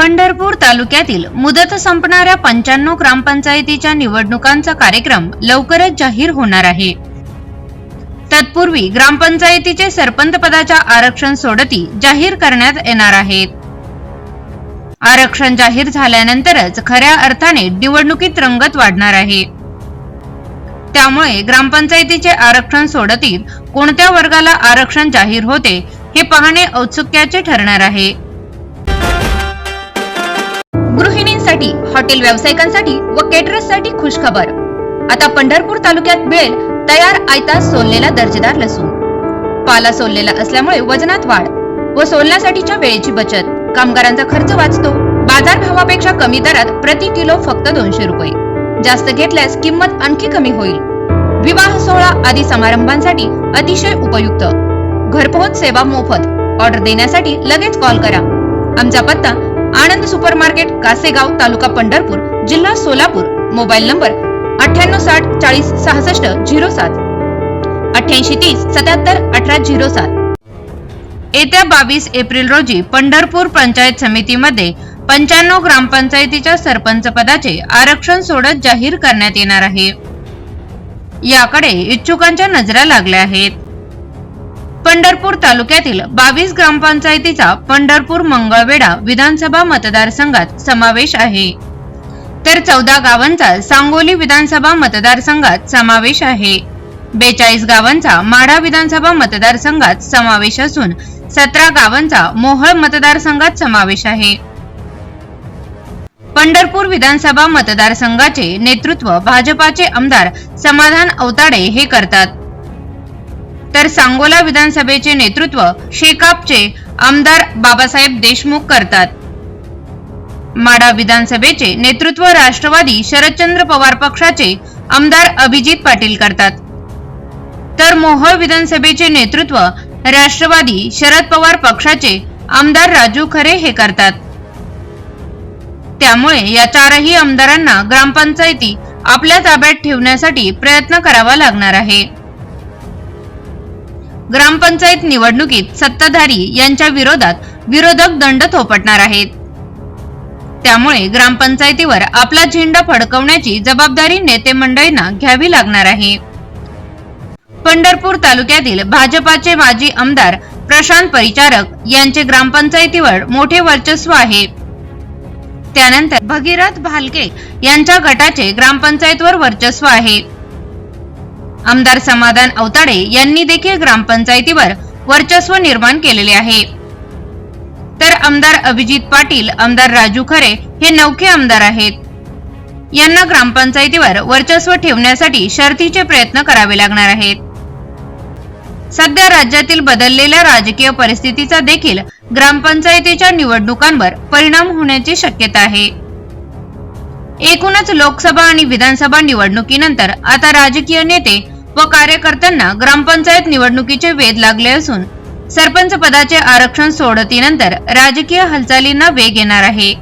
पंढरपूर तालुक्यातील मुदत संपणाऱ्या पंच्याण्णव ग्रामपंचायतीच्या निवडणुकांचा कार्यक्रम लवकरच जाहीर होणार आहे. तत्पूर्वी ग्रामपंचायतीचे सरपंच पदाच्या आरक्षण सोडती जाहीर करण्यात येणार आहेत आरक्षण जाहीर झाल्यानंतरच खऱ्या अर्थाने निवडणुकीत रंगत वाढणार आहे. त्यामुळे ग्रामपंचायतीचे आरक्षण सोडतीत कोणत्या वर्गाला आरक्षण जाहीर होते हे पाहणे औत्सुक्याचे ठरणार आहे. गृहिणींसाठी हॉटेल व्यावसायिकांसाठी व केटरर्ससाठी खुशखबर. आता पंढरपूर तालुक्यात मिळेल तयार आयता सोललेला दर्जेदार लसूण. पाला सोललेला असल्यामुळे वजनात वाढ व सोलण्यासाठीच्या वेळेची बचत. कामगारांचा खर्च वाचतो. बाजार भावापेक्षा कमी दरात प्रति किलो फक्त दोनशे रुपये. जास्त घेतल्यास किंमत आणखी कमी होईल. विवाह सोहळा आदी समारंभांसाठी अतिशय उपयुक्त. घरपोहोच सेवा मोफत. ऑर्डर देण्यासाठी लगेच कॉल करा. आमचा पत्ता आनंद सुपर मार्केट कासेगाव तालुका पंढरपूर जिल्हा सोलापूर. मोबाईल नंबर अठ्ठ्याण्णव साठ चाळीस सहासष्ट झिरो सात. अठ्ठ्याऐंशी तीस सत्याहत्तर अठरा झिरो सात. येत्या बावीस एप्रिल रोजी पंढरपूर पंचायत समितीमध्ये पंच्याण्णव ग्रामपंचायतीच्या सरपंच पदाचे आरक्षण सोडत जाहीर करण्यात येणार आहे. याकडे इच्छुकांच्या नजरा लागल्या आहेत. पंढरपूर तालुक्यातील बावीस ग्रामपंचायतीचा पंढरपूर मंगळवेढा विधानसभा मतदारसंघात समावेश आहे. तर चौदा गावांचा सांगोली विधानसभा मतदारसंघात समावेश आहे. बेचाळीस गावांचा माढा विधानसभा मतदारसंघात समावेश असून सतरा गावांचा मोहळ मतदारसंघात समावेश आहे. पंढरपूर विधानसभा मतदारसंघाचे नेतृत्व भाजपाचे आमदार समाधान अवताडे हे करतात. तर सांगोला विधानसभेचे नेतृत्व शेकापचे आमदार बाबासाहेब देशमुख करतात. माडा विधानसभेचे नेतृत्व राष्ट्रवादी शरदचंद्र पवार पक्षाचे आमदार अभिजित पाटील करतात. तर मोहोळ विधानसभेचे नेतृत्व राष्ट्रवादी शरद पवार पक्षाचे आमदार राजू खरे हे करतात. त्यामुळे या चारही आमदारांना ग्रामपंचायती आपल्या ताब्यात ठेवण्यासाठी प्रयत्न करावा लागणार आहे. ग्रामपंचायत निवडणुकीत सत्ताधारी यांच्या विरोधात विरोधक दंड थोपटणार आहेत. त्यामुळे ग्रामपंचायतीवर आपला झेंडा फडकवण्याची जबाबदारी नेते मंडळींना घ्यावी लागणार आहे. पंढरपूर तालुक्यातील भाजपाचे माजी आमदार प्रशांत परिचारक यांचे ग्रामपंचायतीवर मोठे वर्चस्व आहे. त्यानंतर भगीरथ भालके यांच्या गटाचे ग्रामपंचायतवर वर्चस्व आहे. आमदार समाधान अवताडे यांनी देखील ग्रामपंचायतीवर वर्चस्व निर्माण केलेले आहे. तर आमदार अभिजित पाटील आमदार राजू खरे हे नौखे आमदार आहेत. यांना ग्रामपंचायतीवर वर्चस्व ठेवण्यासाठी शर्थीचे प्रयत्न करावे लागणार आहेत. सध्या राज्यातील बदललेल्या राजकीय परिस्थितीचा देखील ग्रामपंचायतीच्या निवडणुकांवर परिणाम होण्याची शक्यता आहे. एकूणच लोकसभा आणि विधानसभा निवडणुकीनंतर आता राजकीय नेते व कार्यकर्त्यांना ग्रामपंचायत निवडणुकीचे वेध लागले असून सरपंच पदाचे आरक्षण सोडतीनंतर राजकीय हालचालींना वेग येणार आहे.